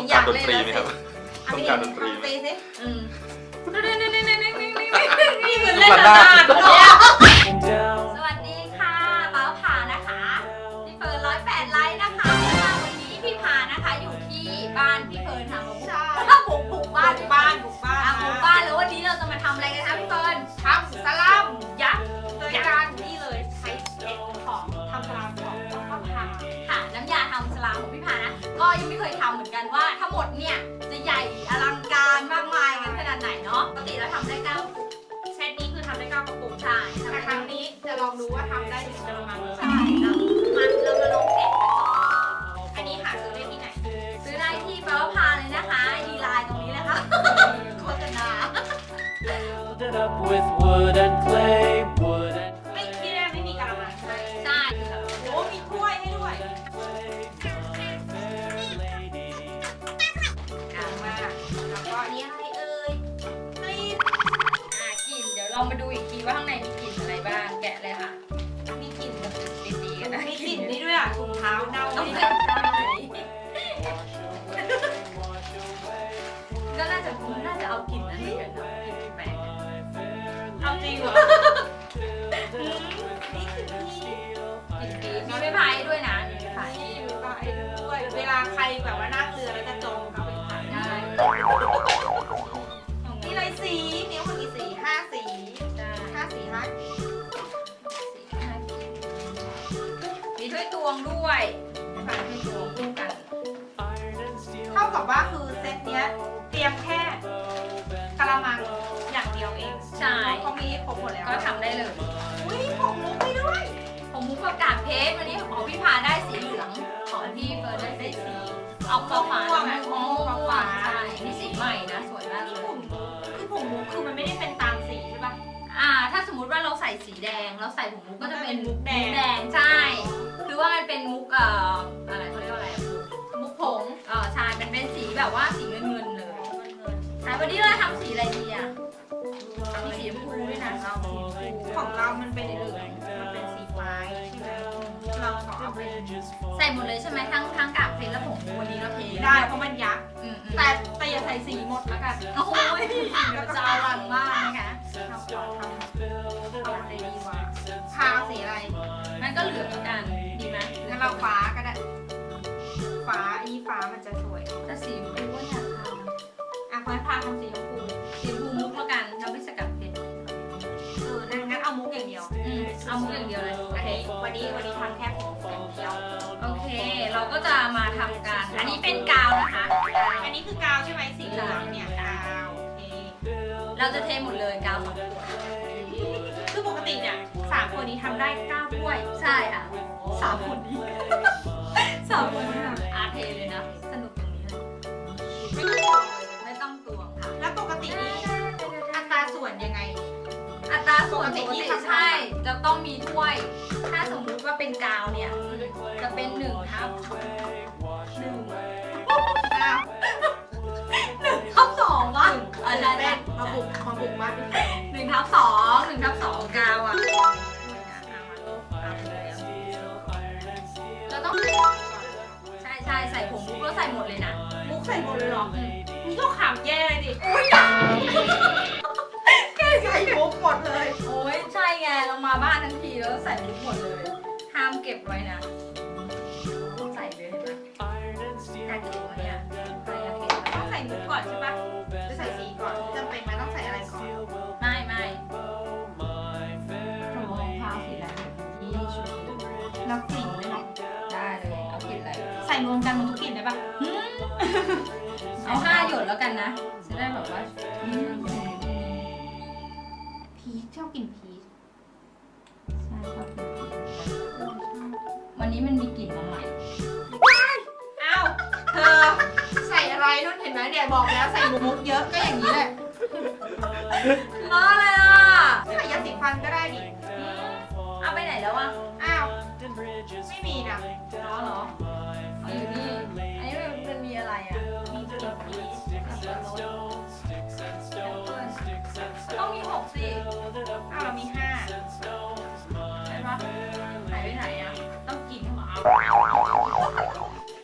ต้องการดนตรีไหมครับเอาไปต้องการดนตรีทำตีสิอืมนี่นี่นี่นี่นี่นี่นี่นี่คือเล่นระนาดเหรอสวัสดีค่ะป้าผานะคะพี่เฟิร์นร้อยแปดไลค์นะคะแล้ววันนี้พี่พานะคะอยู่ที่บ้านพี่เฟิร์นทำากระปุกใช่ทำแต่ได้ครั้งนี้จะลองดูว่าทำได้ถึงกระมังหรือเปล่าใช่แล้วมันเรามาลองแกะกันก่อนอันนี้หาซื้อได้ที่ไหน ซื้อได้ที่ป้าพาเลยนะคะดีไลน์ตรงนี้เลยค่ะโฆษณา Filled it up with wood and clay, wood and กับว่าคือเซตเนี้ยเตรียมแค่กะละมังอย่างเดียวเองใช่ เขามีครบหมดแล้วก็ทำได้เลย อุ้ยผมมุกไปด้วยผมมุกประกาศเพชรวันนี้ของพี่พาได้สีเหลืองของพี่เฟิร์นได้สีสีออกฟ้าฟ้าม่วงอะม่วงฟ้าใช่นี่สีใหม่นะสวยมากเลยผมคือผมมุกคือมันไม่ได้เป็นตามสีใช่ปะ อ่า ถ้าสมมุติว่าเราใส่สีแดงเราใส่ผมมุกก็จะเป็นมุกแดงแดงใช่ คือว่ามันเป็นมุกเอ่ออะไรเขาเรียกว่าอะไร อะมุกผงเออใช่เป็นเป็นสีแบบว่าสีเงินเงินๆเลยใช่วันนี้เราทำสีอะไรดีอะมีสีชมพูด้วยนะเราสีชมพูของเรามันเป็นเหลืองมันเป็นสีฟ้าใช่ไหมเราขอเอาไปใส่หมดเลยใช่ไหมทั้งทั้งกากเพชรและผงมุกวันนี้เราเทได้เพราะมันยักษ์อืมอืมแต่แต่อย่าใส่สีหมดแล้วกันโอ้โหเดี๋ยวจะอลังมากนะคะเราขอทำเอาอะไรดีวะพาเอาสีอะไร มันก็เหลืองแล้วกันดีไหมงั้นเราฟ้าก็ได้ ฟ้า อันนี้ฟ้ามันจะสวยแต่สีชมพูก็อยากทอะพอให้พาทำสีชมพูำสีชมพูมุกแล้วกันเราไม่สกัดเพชรเอองั้นงั้นเอามุกอย่างเดียวอืมเอามุกอย่างเดียวเลยโอเควันนี้วันนี้ทำแค่ผมอย่างเดียวโอเค เราก็จะมาทำการอันนี้เป็นกาวนะคะ อันนี้คือกาวใช่ไหมสีเหลืองเนี่ยกาวโอเคเราจะเทหมดเลยกาวสองขวดคือปกติเนี่ยสามคนนี้ทำได้เก้าถ้วยใช่ค่ะสามคนนี้ สามคนนี้ค่ะอาเทเลยนะ สนุกตรงนี้เลยไม่ต้องกลัวเลยไม่ต้องตวงค่ะ แล้วปกตินี่อัตราส่วนยังไง อัตราส่วนปปกติกที่ติทำใช่ จะต้องมีถ้วย ถ้าสมมุติว่าเป็นกาวเนี่ย จะเป็นหนึ่งทับหนึ่งอ้าวทับสองวะอะไรเต้นนะมาบุกมาบุกมากที่สุดหนึ่งทับสองหนึ่งทับสองกาวอะ ช่ใช่ใส่ผงมุกแล้วใส่หมดเลยนะ มุกใส่หมดเลยเหรอนี่ก็ขำแย่เลยดิใส่มุกหมดเลย โอ้ยใช่ไงเรามาบ้านทั้งทีแล้วใส่มุกหมดเลย ห้ามเก็บไว้นะ ใส่เลยเห็นไหม Iron and steel. อยากเก็บไว้อะใครอยากเก็บไว้ต้องใส่มุกก่อนใช่ปะหรือใส่สีก่อนจำเป็นไหมต้องใส่อะไรก่อน ไม่ไม่ My fair ผมมองพาสีอะไรนี่ชุดแล้วก รใส่รวมกันหมดทุกกลิ่นได้ปะเอาห้าหยดแล้วกันนะ จะได้แบบว่าอืมพีชชอบกลิ่นพีชใช่ชอบกินพีชวันนี้มันมีกลิ่นมาใหม่ อ้าวเธอใส่อะไรนู่นเห็นไหมเนี่ยบอกแล้วใส่มุกเยอะก็อย่างนี้แหละล้อเลยอะใส่ยาสีฟันก็ได้ดิเอาไปไหนแล้วอะ อ้าว and bridges ไม่มีนะล้อเหรอ นี้มีอันนี้มันมีอะไรอะมีจุดมีสับรดต้องมีหกสิอ้าวเรามีห้าใช่ปะหายไปไหนอะ ต้องกินเหรอ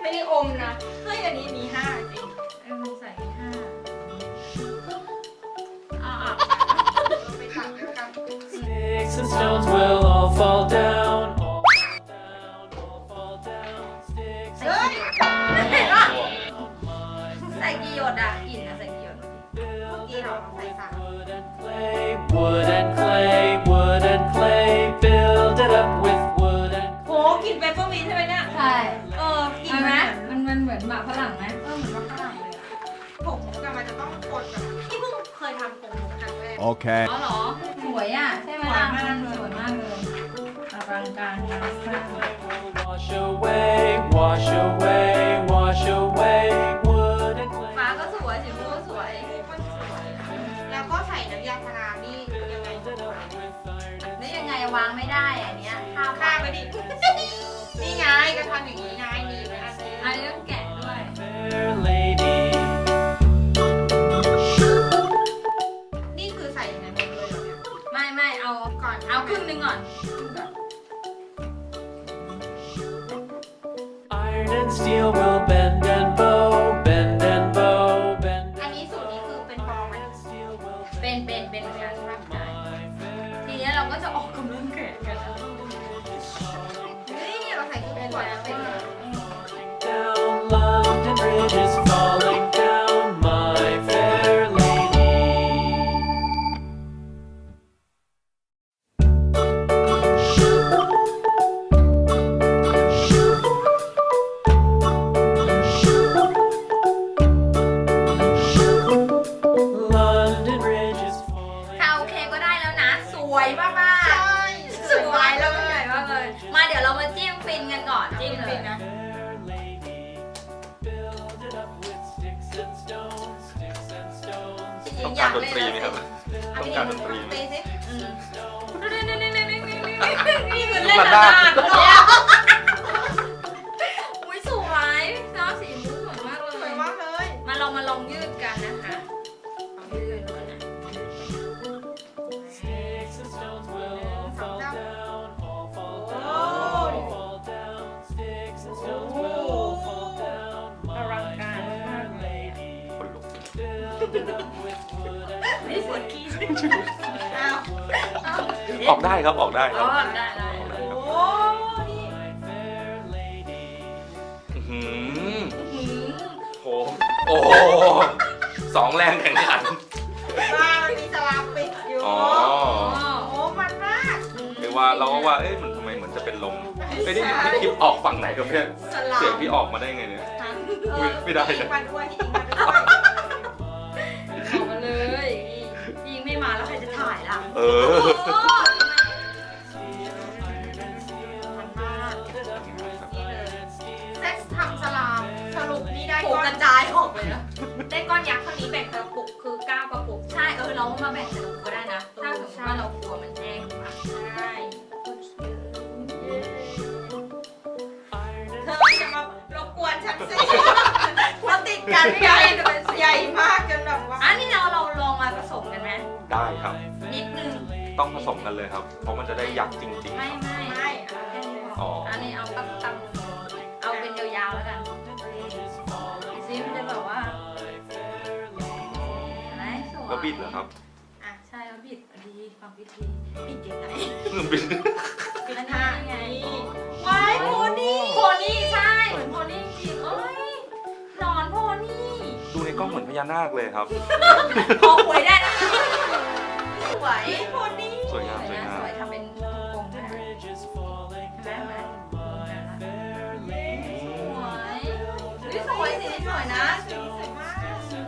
ไม่ได้อมนะเฮ้ยอันนี้มีห้าจริงไอ้คนใส่มีห้าอะไปตักกัน Sticks ที่เพิ่งเคยทำผงมุกครั้งแรก Okay. อ๋อเหรอ สวยอะ ใช่ไหมล่ะสวยมากเลยสวยมากเลยอลังการงานสร้าง will wash away, wash away, wash away. Wood and clay. ฟ้าก็สวยสีม่วงก็สวยแล้วก็ใส่น้ำยาพารานี่ยังไงแล้วยังไงวางไม่ได้อะอันเนี้ยข้าวฆ่าข้าไปดิ นี่ไงก็ทำอย่างนี้ไง เอาครึ่งหนึงก่อน Iron and steel will bend ริต้องงๆอการยากดนเล่นตรีแล้วไหมครับเอาต้องไปการดิดนตรีไหมตีสิอืมนี่คือเล่นระนาดเ and ไม่ปวดขี้อ้าวออกได้ครับออกได้คอ๋รัอบได้ได้โอ้นี่ my fair lady. อื้อหือหืมโหโอ้โหสองแรงแข่งขัน บ้ามันมีสลามปิดอยู่ อ๋อ อ๋อโอ้มันมากเรียกว่าเราก็ว่า เอ๊ะมันทำไมเหมือนจะเป็นลมเอ้ยนี่นี่คลิปออกฝั่งไหนครับเนี่ย สลามเสียงพี่ออกมาได้ไงเนี่ยอุ๊ยไม่ได้นะที่มาด้วยที่มาด้วย เออ เซ็กซ์ทำสลามสรุปนี่ได้ปลูกก้อนกระจายออกเลยนะได้ก้อนยักษ์เท่านี้แบ่งกระปุกคือ9กากระปุก ใช่เออเรามาแบ่งใส่ถุงก็ได้นะ ถ้าสมมติว่าเรากลัวมันแห้งอะใช่เธอจะมารบกวนฉันสิเราติดกันใหญ่ใต้องผสมกันเลยครับ เพราะมันจะได้ยักษ์จริงๆไม่ครับไม่ไม่แค่นี้พอ๋อออันนี้เอาตั้งตั้งเอาเป็นยาวๆแล้วกันซิมันจะแบบว่าอะไรสวยแล้วบิดเหรอครับอะใช่แล้วบิดดีความบิดดีบิดยังไงบิดบิดท่าไงว้ายโพนี่โพนี่ใช่เหมือนโพนี่จริงเอ้ยหนอนโพนี่ดูในกล้องเหมือนพญานาคเลยครับ พอหวยได้นะสวย โพนี่ สวยงามสวยงาสวยทำเป็นกลมๆก็ได้ Bridge is falling เห็นไหม down, เห็นไหมสวยเฮ้ยสวยสีนี้สวยนะสวยมาก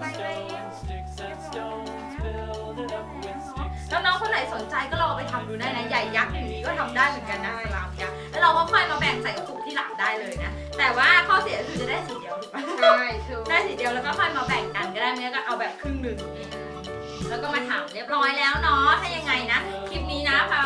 ไปเลย Sticks and stones, build it up with sticks แล้วน้องคนไหนสนใจก็ลองไปทำดูได้นะใหญ่ยักษ์อย่างนี้ก็ทำได้เหมือนกันนะสลามยักษ์แล้วเราก็ค่อยมาแบ่งใส่กระปุกที่หลังได้เลยนะ แต่ว่าข้อเสียคือจะได้สีเดียวถูกปะใช่ถูกได้สีเดียวแล้วก็ค่อยมาแบ่งกันก็ได้ไม่งั้นก็เอาแบบครึ่งหนึ่งแล้วก็มาถามเรียบร้อยแล้วเนาะ ถ้ายังไงนะ คลิ